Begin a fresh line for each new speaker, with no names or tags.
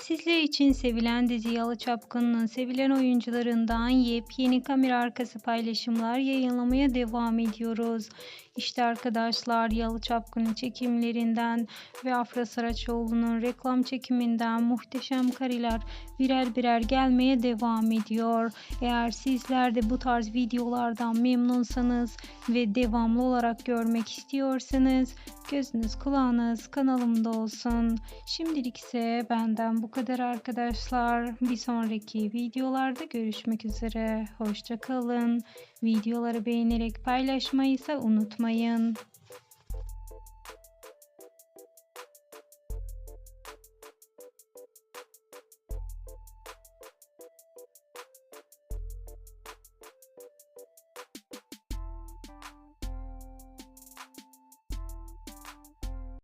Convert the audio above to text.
Sizler için sevilen dizi Yalı Çapkın'ın sevilen oyuncularından yepyeni kamera arkası paylaşımlar yayınlamaya devam ediyoruz. İşte arkadaşlar Yalı Çapkın'ın çekimlerinden ve Afra Saraçoğlu'nun reklam çekiminden muhteşem kareler birer birer gelmeye devam ediyor. Eğer sizler de bu tarz videolardan memnunsanız ve devamlı olarak görmek istiyorsanız gözünüz kulağınız kanalımda olsun. Şimdilik ise benden bu kadar arkadaşlar. Bir sonraki videolarda görüşmek üzere. Hoşça kalın. Videoları beğenerek paylaşmayı ise unutmayın.